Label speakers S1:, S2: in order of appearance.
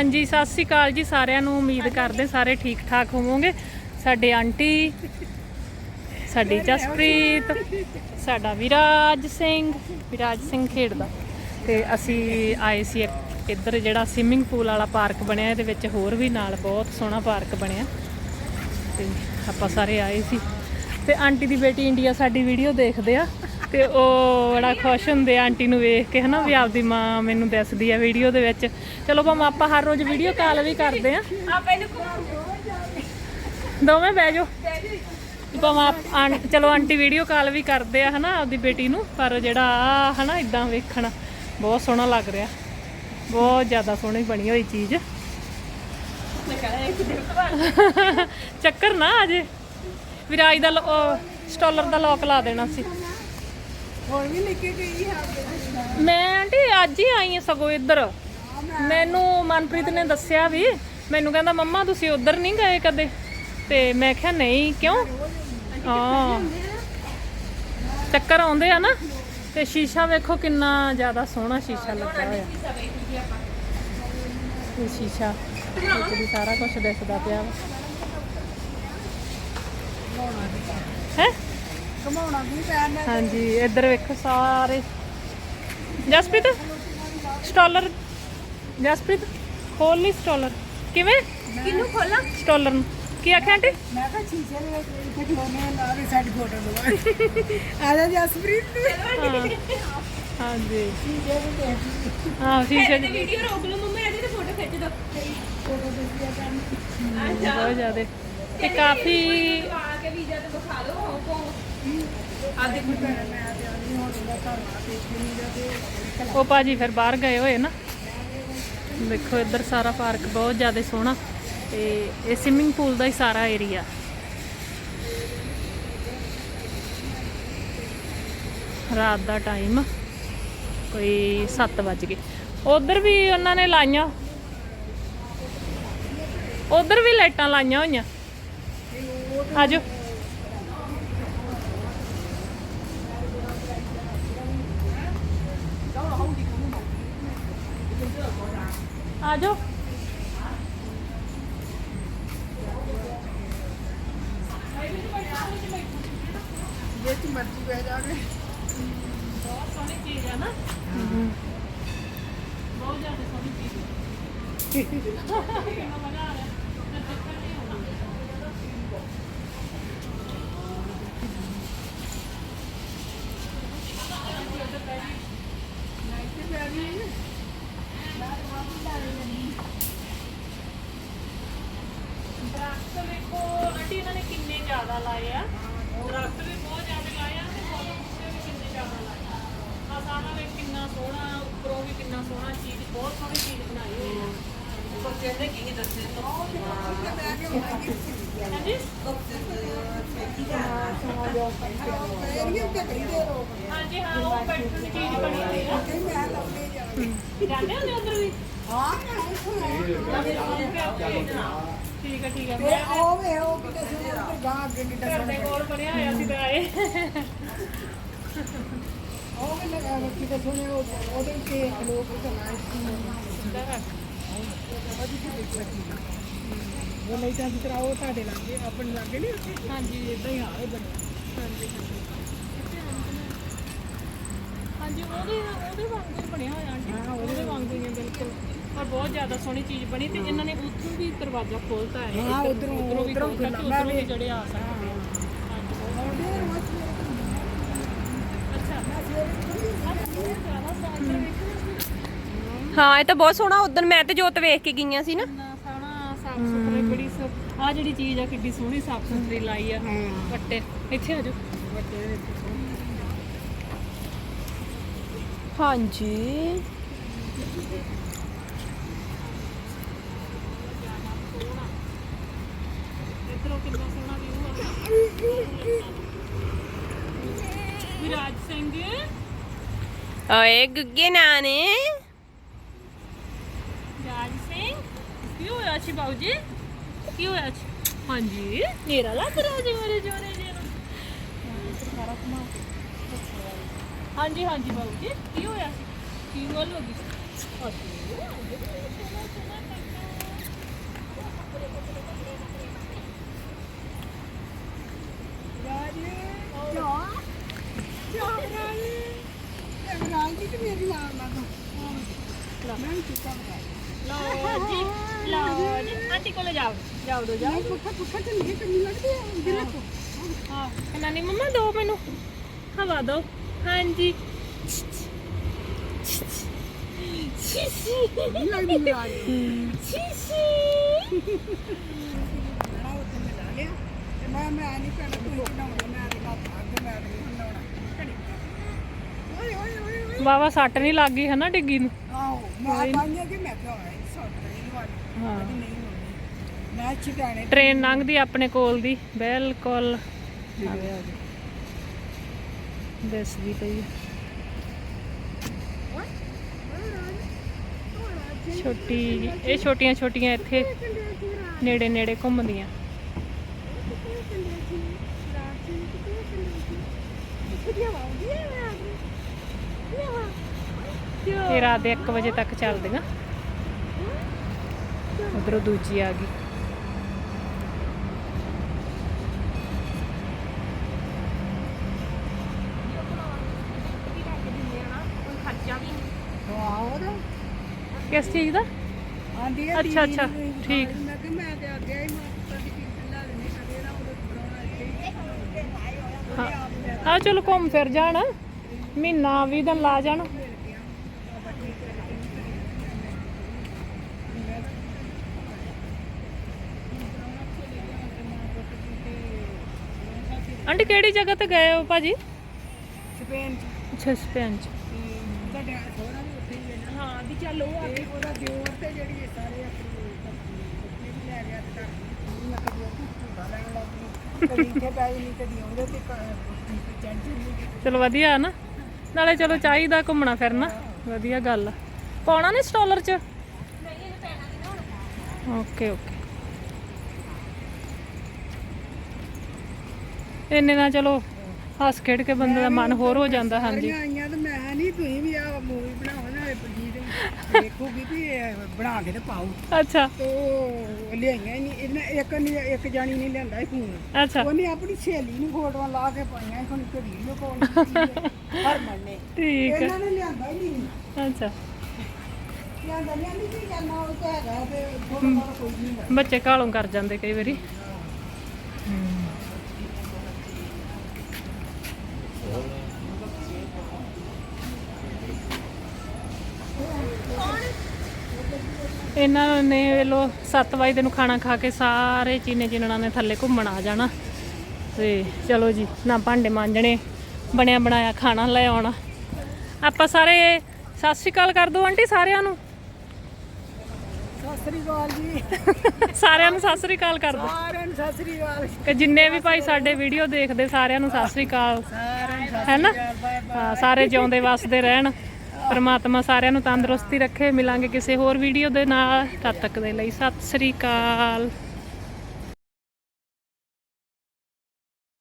S1: ਹਾਂਜੀ ਸਤਿ ਸ੍ਰੀ ਅਕਾਲ ਜੀ ਸਾਰਿਆਂ ਨੂੰ। ਉਮੀਦ ਕਰਦੇ ਸਾਰੇ ਠੀਕ ਠਾਕ ਹੋਵੋਗੇ। ਸਾਡੇ ਆਂਟੀ ਸਾਡੀ ਜਸਪ੍ਰੀਤ ਸਾਡਾ ਵਿਰਾਜ ਸਿੰਘ। ਵਿਰਾਜ ਸਿੰਘ ਖੇਡਦਾ। ਤੇ ਅਸੀਂ ਆਏ ਸੀ ਇੱਧਰ ਜਿਹੜਾ ਸਵਿਮਿੰਗ ਪੂਲ ਵਾਲਾ ਪਾਰਕ ਬਣਿਆ ਇਹਦੇ ਵਿੱਚ ਹੋਰ ਵੀ ਨਾਲ ਬਹੁਤ ਸੋਹਣਾ ਪਾਰਕ ਬਣਿਆ। ਤੇ ਆਪਾਂ ਸਾਰੇ ਆਏ ਸੀ। ਤੇ ਆਂਟੀ ਦੀ ਬੇਟੀ ਇੰਡੀਆ ਸਾਡੀ ਵੀਡੀਓ ਦੇਖਦੇ ਆ। ਤੇ ਉਹ ਬੜਾ ਖੁਸ਼ ਹੁੰਦੇ ਆ ਆਂਟੀ ਨੂੰ ਵੇਖ ਕੇ, ਹਨਾ, ਵੀ ਆਪਦੀ ਮਾਂ ਮੈਨੂੰ ਦੱਸਦੀ ਆ ਵੀਡੀਓ ਦੇ ਵਿੱਚ। ਚਲੋ ਭਾਵੇਂ ਆਪਾਂ ਹਰ ਰੋਜ਼ ਵੀਡੀਓ ਕਾਲ ਵੀ ਕਰਦੇ ਆ। ਦੋਵੇਂ ਬਹਿ ਜਾਓ। ਭਾਵੇਂ ਚਲੋ ਆਂਟੀ ਵੀਡੀਓ ਕਾਲ ਵੀ ਕਰਦੇ ਆ, ਹਨਾ, ਆਪਦੀ ਬੇਟੀ ਨੂੰ, ਪਰ ਜਿਹੜਾ ਆ, ਹਨਾ ਇਦਾਂ ਵੇਖਣ, ਬਹੁਤ ਸੋਹਣਾ ਲੱਗ ਰਿਹਾ। ਬਹੁਤ ਜ਼ਿਆਦਾ ਸੋਹਣੀ ਬਣੀ ਹੋਈ ਚੀਜ਼। ਚੱਕਰ ਨਾ ਅਜੇ ਵਿਰਾਜ ਦਾ ਲੋ- ਸਟਾਲਰ ਦਾ ਲੋਕ ਲਾ ਦੇਣਾ ਸੀ।
S2: ਹੋਰ ਵੀ ਲੈ ਕੇ ਗਈ ਹੈ
S1: ਮੈਂ ਆਂਟੀ ਅੱਜ ਹੀ ਆਈ ਹਾਂ ਸਗੋਂ ਇੱਧਰ। ਮੈਨੂੰ ਮਨਪ੍ਰੀਤ ਨੇ ਦੱਸਿਆ ਵੀ, ਮੈਨੂੰ ਕਹਿੰਦਾ, ਮੰਮਾ, ਤੁਸੀਂ ਉੱਧਰ ਨਹੀਂ ਗਏ ਕਦੇ? ਤੇ ਮੈਂ ਕਿਹਾ, ਨਹੀਂ, ਕਿਉਂ? ਹਾਂ। ਚੱਕਰ ਆਉਂਦੇ ਆ ਨਾ, ਤੇ ਸ਼ੀਸ਼ਾ ਵੇਖੋ ਕਿੰਨਾ ਜ਼ਿਆਦਾ ਸੋਹਣਾ ਸ਼ੀਸ਼ਾ ਲੱਗਾ ਹੋਇਆ। ਇਹ ਸ਼ੀਸ਼ਾ ਵਿੱਚ ਵੀ ਸਾਰਾ ਕੁਝ ਦਿਸਦਾ ਪਿਆ ਵਾ। ਹੈ?
S2: ਕਮਾਉਣਾ ਵੀ ਪੈਣਾ
S1: ਹਾਂਜੀ ਇੱਧਰ ਵੇਖੋ ਸਾਰੇ। ਜਸਪ੍ਰੀਤ ਸਟਾਲਰ। ਜਸਪ੍ਰੀਤ ਖੋਲ ਲਈ ਸਟਾਲਰ। ਕਿਵੇਂ?
S2: ਕਿੰਨੂੰ ਖੋਲਾਂ?
S1: ਸਟਾਲਰ ਨੂੰ। ਕੀ ਆਖਿਆ ਆਂਟੀ?
S2: ਮੈਂ ਤਾਂ ਸ਼ੀਸ਼ੇ ਦੇ ਵਿੱਚ ਇੱਥੇ ਖਲੋਨੇ ਲਾ ਵੀ ਸਾਡੀ ਫੋਟੋ ਲਵਾ ਆ ਜਾ ਜਸਪ੍ਰੀਤ।
S1: ਹਾਂਜੀ।
S2: ਸ਼ੀਸ਼ੇ ਦੇ ਦੇਖ
S1: ਹਾਂ ਸ਼ੀਸ਼ੇ ਦੀ
S3: ਵੀਡੀਓ ਰੋਕ ਲਓ ਮੰਮਾ ਇਹਦੀ ਤੇ ਫੋਟੋ ਖਿੱਚ ਦੋ।
S2: ਫੋਟੋ ਦੇਖਿਆ ਕਰਨ।
S1: ਬਹੁਤ ਜ਼ਿਆਦਾ। ਤੇ ਕਾਫੀ
S3: ਆ ਕੇ ਵੀਜ਼ਾ ਤੇ ਵਿਖਾ ਦਿਓ ਹੋ ਕੋ
S2: ਆ ਦੇਖੋ ਮੈਂ ਤੇ ਆਨੀ ਹੁਣ ਉਹਦਾ ਘਰ ਆ ਤੇ ਨਹੀਂ ਜਾਂਦੇ
S1: ਉਹ ਭਾਜੀ ਫਿਰ ਬਾਹਰ ਗਏ ਹੋਏ ਨਾ। ਦੇਖੋ ਇੱਧਰ ਸਾਰਾ ਪਾਰਕ ਬਹੁਤ ਜ਼ਿਆਦਾ ਸੋਹਣਾ ਤੇ ਇਹ ਸਵਿਮਿੰਗ ਪੂਲ ਦਾ ਹੀ ਸਾਰਾ ਏਰੀਆ ਰਾਤ ਦਾ ਟਾਈਮ ਕੋਈ 7 ਵਜ ਗਏ। ਉਧਰ ਵੀ ਉਹਨਾਂ ਨੇ ਲਾਈਆਂ। ਉਧਰ ਵੀ ਲਾਈਟਾਂ ਲਾਈਆਂ ਹੋਈਆਂ। ਆਜੋ। ਆਜੋ
S2: ਵਿੱਚ ਮਰਜ਼ੀ ਬਹਿ ਜਾਵੇ
S1: ਬਹੁਤ ਸੋਹਣੀ ਚੀਜ਼ ਹੈ ਨਾ। ਬਹੁਤ ਜ਼ਿਆਦਾ ਸੋਹਣੀ ਚੀਜ਼ ਹੈ ਕਿੰਨਾ ਮਜ਼ਾ ਆ ਰਿਹਾ ਮੈਂ ਚੱਕਰ ਨਹੀਂ ਆਉਣਾ ਦਰਖਤ ਵੇਖੋ ਆਂਟੀ ਇਹਨਾਂ ਨੇ ਕਿੰਨੇ ਜ਼ਿਆਦਾ ਲਾਏ ਆ ਦਰਖਤ ਵੀ ਬਹੁਤ ਜ਼ਿਆਦਾ ਲਾਏ ਆ ਤੇ ਫੁੱਲ ਬੂਟੇ ਵੀ ਕਿੰਨੇ ਜ਼ਿਆਦਾ ਲਾਏ ਆ ਆਹ ਸਾਰਾ ਵੇ ਕਿੰਨਾ ਸੋਹਣਾ ਉੱਪਰੋਂ ਵੀ ਕਿੰਨਾ ਸੋਹਣਾ ਚੀਜ਼ ਬਹੁਤ ਸੋਹਣੀ ਚੀਜ਼ ਬਣਾਈ ਹੋਈ ਆ ਬੱਚੇ ਨੇ ਕੀ ਦੱਸੇ ਹਾਂਜੀ
S2: ਇਹਨੀਆਂ ਤੇ ਕਹਿੰਦੇ ਰੋ
S1: ਹਾਂਜੀ ਹਾਂ ਉਹ ਬੈਠਣ ਦੀ ਚੀਜ਼ ਬਣੀ ਹੋਈ ਆ
S2: ਕਿ ਮੈਂ ਲਾਉਂਦੇ ਜਾ
S1: ਜਾਂਦੇ ਹੁੰਦੇ ਉਧਰ ਵੀ
S2: ਹਾਂ ਮੈਂ ਇੱਥੇ
S1: ਠੀਕ ਹੈ ਠੀਕ ਹੈ
S2: ਤੇ ਉਹ ਵੇ ਉਹ ਕਿਤੇ ਸੁਣਿਆ ਤੇ ਗਾਂ ਅੱਗੇ ਕਿੱਡਾ
S1: ਘਰ ਦੇ ਕੋਲ ਬਣਿਆ ਹੋਇਆ ਸੀ ਤਾਂ ਆਏ
S2: ਉਹ ਵੀ ਲਗਾ ਕਿਤੇ ਸੁਣਿਆ ਉਹ- ਉਹਦੇ ਤੇ ਲੋਕ ਚਲਾਏ ਉਹ ਨਹੀਂ ਤਾਂ ਜਿਸ ਤਰ੍ਹਾਂ ਉਹ ਤੁਹਾਡੇ ਲਾਗੇ ਆਪਣੇ ਲਾਗੇ ਨਹੀਂ ਉੱਥੇ
S1: ਹਾਂਜੀ
S2: ਇਦਾਂ ਹੀ ਹਾਲ ਬਣਿਆ
S1: ਹਾਂਜੀ ਹਾਂਜੀ। ਉਹਦੇ ਉਹਦੇ ਵਾਂਗੂ ਹੀ ਬਣਿਆ ਹੋਇਆ ਆਂਟੀ।
S2: ਹਾਂ,
S1: ਉਹਦੇ ਵਾਂਗੂ ਹੀ ਹੈ ਬਿਲਕੁਲ। ਪਰ ਬਹੁਤ ਜ਼ਿਆਦਾ ਸੋਹਣੀ ਚੀਜ਼ ਬਣੀ ਤੇ ਇਹਨਾਂ ਨੇ ਉੱਥੋਂ ਵੀ ਦਰਵਾਜ਼ਾ ਖੋਲਤਾ ਹੈ।
S2: ਹਾਂ,
S1: ਇੱਧਰ-
S2: ਉੱਧਰੋਂ-
S1: ਉੱਧਰੋਂ ਵੀ
S2: ਉੱਧਰੋਂ
S1: ਖੋਲਤਾ ਕਿ
S2: ਖੁੱਲ੍ਹਾ।
S1: ਉੱਧਰੋਂ ਵੀ ਜਿਹੜੇ ਆ ਸਕਦੇ ਆ ਹਾਂਜੀ ਅੱਛਾ ਜ਼ਿਆਦਾ ਸਾਂਦਰ ਵੇਖੋ
S3: ਹਾਂ ਇਹ ਤਾਂ ਬਹੁਤ ਸੋਹਣਾ ਉਦੋਂ ਮੈਂ ਤੇ ਜੋਤ ਵੇਖ ਕੇ ਗਈਆਂ ਸੀ ਨਾ।
S1: ਕਿੰਨਾ ਸੋਹਣਾ ਸਾਫ਼ ਸੁਥਰੇ ਬੜੀ ਆ ਜਿਹੜੀ ਚੀਜ਼ ਆ ਕਿੱਡੀ ਸੋਹਣੀ ਸਾਫ਼ ਸੁਥਰੀ ਲਾਈ ਆ। ਵੱਟੇ। ਇੱਥੇ ਆ ਜਾਓ।
S3: ਹਾਂਜੀ।
S1: ਇੱਧਰੋਂ ਕਿੰਨਾ ਸੋਹਣਾ ਵਿਊ ਆ। ਵਿਰਾਜ ਸਿੰਘ।
S3: ਓਏ ਗੁੱਗੇ ਨਾਨੇ।
S1: ਰਾਜ ਸਿੰਘ ਕੀ ਹੋਇਆ ਸੀ ਬਾਊ ਜੀ ਕੀ ਹੋਇਆ ਸੀ? ਹਾਂਜੀ। ਮੇਰਾ ਲੱਗ ਰਿਹਾ ਜੀ ਮੇਰੇ ਜੋਰੇ ਜੀ ਨੂੰ ਸਾਰਾ ਘੁਮਾ। ਹਾਂਜੀ ਹਾਂਜੀ ਬਾਊ ਜੀ। ਕੀ ਹੋਇਆ ਸੀ? ਕੀ ਗੱਲ ਹੋ ਗਈ
S2: ਰਾਜੇ ਜਾ ਜਾ ਰਾਜੇ ਰਾਜੇ ਤੇ ਮੇਰੀ ਨਾਮ ਨਾ ਦੋ ਮੈਂ ਬਤਾ
S1: ਲਓ ਜੀ ਲਓ ਜੀ ਆਂਟੀ ਕੋਲੇ ਜਾਓ ਜਾਓ ਦੋ
S2: ਮੈਂ ਪੁੱਠਾ ਪੁੱਠਾ ਚੰਗੀ ਚੰਗੀ ਲੱਗਦੀ ਹੈ। ਦਿਲ ਕੋ
S1: ਹਾਂ। ਨਾਨੀ ਮੰਮਾ ਦੋ ਮੈਨੂੰ। ਹਵਾ ਦੋ। ਹਾਂਜੀ।
S2: ਲੱਗਦੀ ਮੈਂ ਮੈਂ ਨਹੀਂ ਪੈਣਾ ਤੂੰ ਬਣਾਉਣਾ ਮੈਂ ਤੇ ਅੱਗ ਮੈਂ ਬਣਾਉਣਾ
S1: ਵਾਵਾ ਸੱਟ ਨਹੀਂ ਲੱਗ ਗਈ ਹਨਾ ਡਿੱਗੀ ਨੂੰ?
S2: ਆਹੋ ਮੈਂ ਪਾਈਆਂ ਕਿ ਮੈਂ ਕਿਹਾ ਸੌਟ ਨਹੀਂ ਵਾਲੀ
S1: ਹਾਂ
S2: ਨਹੀਂ ਹੋਣੀ ਮੈਂ ਛਿਟਾਣੇ
S1: ਟ੍ਰੇਨ ਲੰਘਦੀ ਆਪਣੇ ਕੋਲ ਦੀ ਬਿਲਕੁਲ। ਆ ਦੱਸਦੀ ਪਈ ਆ। ਛੋਟੀ ਇਹ ਛੋਟੀਆਂ ਛੋਟੀਆਂ ਇੱਥੇ ਨੇੜੇ ਨੇੜੇ ਘੁੰਮਦੀਆਂ। ਇਹ ਰਾਤ ਦੇ 1 ਵਜੇ ਤੱਕ ਚੱਲਦੀਆਂ। ਉਧਰੋਂ ਦੂਜੀ ਆ ਗਈ। ਕਿਸ ਚੀਜ਼ ਦਾ?
S2: ਆਂਦੀ ਹੈ
S1: ਅੱਛਾ, ਅੱਛਾ, ਠੀਕ।
S2: ਮੈਂ ਕਿ ਮੈਂ ਤੇ ਅੱਗੇ ਹੀ ਮਾਤਾ ਦੀ ਕਿੰਨ ਲਾ ਲੈਣੀ ਕਦੇ ਨਾ ਉਹ ਬਣਾਉਣਾ ਇੱਥੇ
S1: ਹਾਂ। ਚਲੋ ਘੁੰਮ ਫਿਰ ਜਾਣ। ਮਹੀਨਾ 20 ਦਿਨ ਲਾ ਜਾਣ। ਆਂਟੀ ਕਿਹੜੀ ਜਗ੍ਹਾ ਤੇ ਗਏ ਹੋ ਭਾਜੀ?
S2: ਸਪੇਨ
S1: ਅੱਛਾ ਸਪੇਨ ਚ।
S2: ਨਾ ਹਾਂ ਵੀ ਚੱਲ ਉਹ ਆਪੇ ਉਹਦਾ ਦਿਓਰ ਤੇ ਜਿਹੜੀ ਇਹ ਸਾਰੇ ਆਪਣੀ ਧਰਤੀ ਵੀ ਲੈ ਗਿਆ ਤੇ ਧਰਤੀ ਮੈਂ ਕਦੀ ਉਹ ਝੂਠਾ ਲੈਣ ਲੱਗ ਗਈ। ਕਦੀ ਇੱਥੇ ਪੈ ਨਹੀਂ ਕਦੀ ਉਹਦੇ ਤੇ ਚੰਝ ਨਹੀਂ
S1: ਚਲੋ ਵਧੀਆ ਨਾ। ਨਾਲੇ ਚਲੋ ਚਾਹੀਦਾ ਘੁੰਮਣਾ ਫਿਰਨਾ। ਵਧੀਆ ਗੱਲ ਆ। ਪਾਉਣਾ ਨਹੀਂ ਸਟਾਲਰ ਚ? Okay okay. ਇੰਨੇ ਨਾਲ ਚਲੋ ਹੱਸ ਖੇਡ ਕੇ ਬੰਦੇ ਦਾ ਮਨ ਹੋਰ ਹੋ ਜਾਂਦਾ ਹਾਂਜੀ।
S2: ਆਈਆਂ ਤੇ ਮੈਂ ਨਹੀਂ ਤੁਸੀਂ ਵੀ ਆ ਮੂਵੀ ਦੇਖੋਗੀ ਵੀ ਇਹ ਬਣਾ ਕੇ ਤੇ ਪਾਓ।
S1: ਅੱਛਾ।
S2: ਤੋ ਲਿਆਈਆਂ ਨਹੀਂ। ਇਹਨਾਂ ਇੱਕ ਨਹੀਂ ਇੱਕ ਜਾਣੀ ਨਹੀਂ ਲਿਆਂਦਾ ਸੀ ਫੋਨ
S1: ਅੱਛਾ।
S2: ਉਹਨੇ ਆਪਣੀ ਸਹੇਲੀ ਨੂੰ ਫੋਟੋਆਂ ਲਾ ਕੇ ਪਾਈਆਂ ਕੋਈ ਘੜੀ ਲੁਕਾਉਣੀ ਹਰਮਨ ਨੇ।
S1: ਠੀਕ ਹੈ
S2: ਇਹਨਾਂ ਨੇ ਲਿਆਂਦਾ ਹੀ ਨਹੀਂ।
S1: ਅੱਛਾ।
S2: ਲਿਆਂਦਾ ਲਿਆਂਦੀ ਕੀ ਕਰਨਾ ਉਹ ਤਾਂ ਹੈਗਾ ਤੇ ਬਹੁਤ ਕੋਈ ਨਹੀਂ
S1: ਬੱਚੇ ਕਾਲੋਂ ਕਰ ਜਾਂਦੇ ਕਈ ਵਾਰੀ। ਇਹਨਾਂ ਨੇ ਵੇਲੋ 7 ਵਜੇ ਨੂੰ ਖਾਣਾ ਖਾ ਕੇ ਸਾਰੇ ਚੀਨੇ ਚਿਨਣਾ ਨੇ ਥੱਲੇ ਘੁੰਮਣ ਆ ਜਾਣਾ। ਤੇ ਚਲੋ ਜੀ ਨਾ ਭਾਂਡੇ ਮਾਂਜਣੇ ਬਣਿਆ ਬਣਾਇਆ ਖਾਣਾ ਲੈ ਆਉਣਾ। ਆਪਾਂ ਸਾਰੇ ਸਤਿ ਸ਼੍ਰੀ ਅਕਾਲ ਕਰ ਦਿਓ ਆਂਟੀ ਸਾਰਿਆਂ ਨੂੰ।
S2: ਸਤਿ ਸ੍ਰੀ ਅਕਾਲ ਜੀ।
S1: ਸਾਰਿਆਂ ਨੂੰ ਸਤਿ ਸ਼੍ਰੀ ਅਕਾਲ ਕਰ ਦਿਓ।
S2: ਸਾਰਿਆਂ ਨੂੰ ਸਤਿ ਸ੍ਰੀ ਅਕਾਲ
S1: ਕਿ ਜਿੰਨੇ ਵੀ ਭਾਈ ਸਾਡੇ ਵੀਡੀਓ ਦੇਖਦੇ ਸਾਰਿਆਂ ਨੂੰ ਸਤਿ ਸ੍ਰੀ ਅਕਾਲ।
S2: ਨੂੰ
S1: ਹਾਂ ਸਾਰੇ ਜਿਉਂਦੇ ਵਸਦੇ ਰਹਿਣ। ਪਰਮਾਤਮਾ ਸਾਰਿਆਂ ਨੂੰ ਤੰਦਰੁਸਤੀ ਰੱਖੇ, ਮਿਲਾਂਗੇ ਕਿਸੇ ਹੋਰ ਵੀਡੀਓ ਦੇ ਨਾਲ, ਤਦ ਤੱਕ ਦੇ ਲਈ ਸਤਿ ਸ੍ਰੀ ਅਕਾਲ।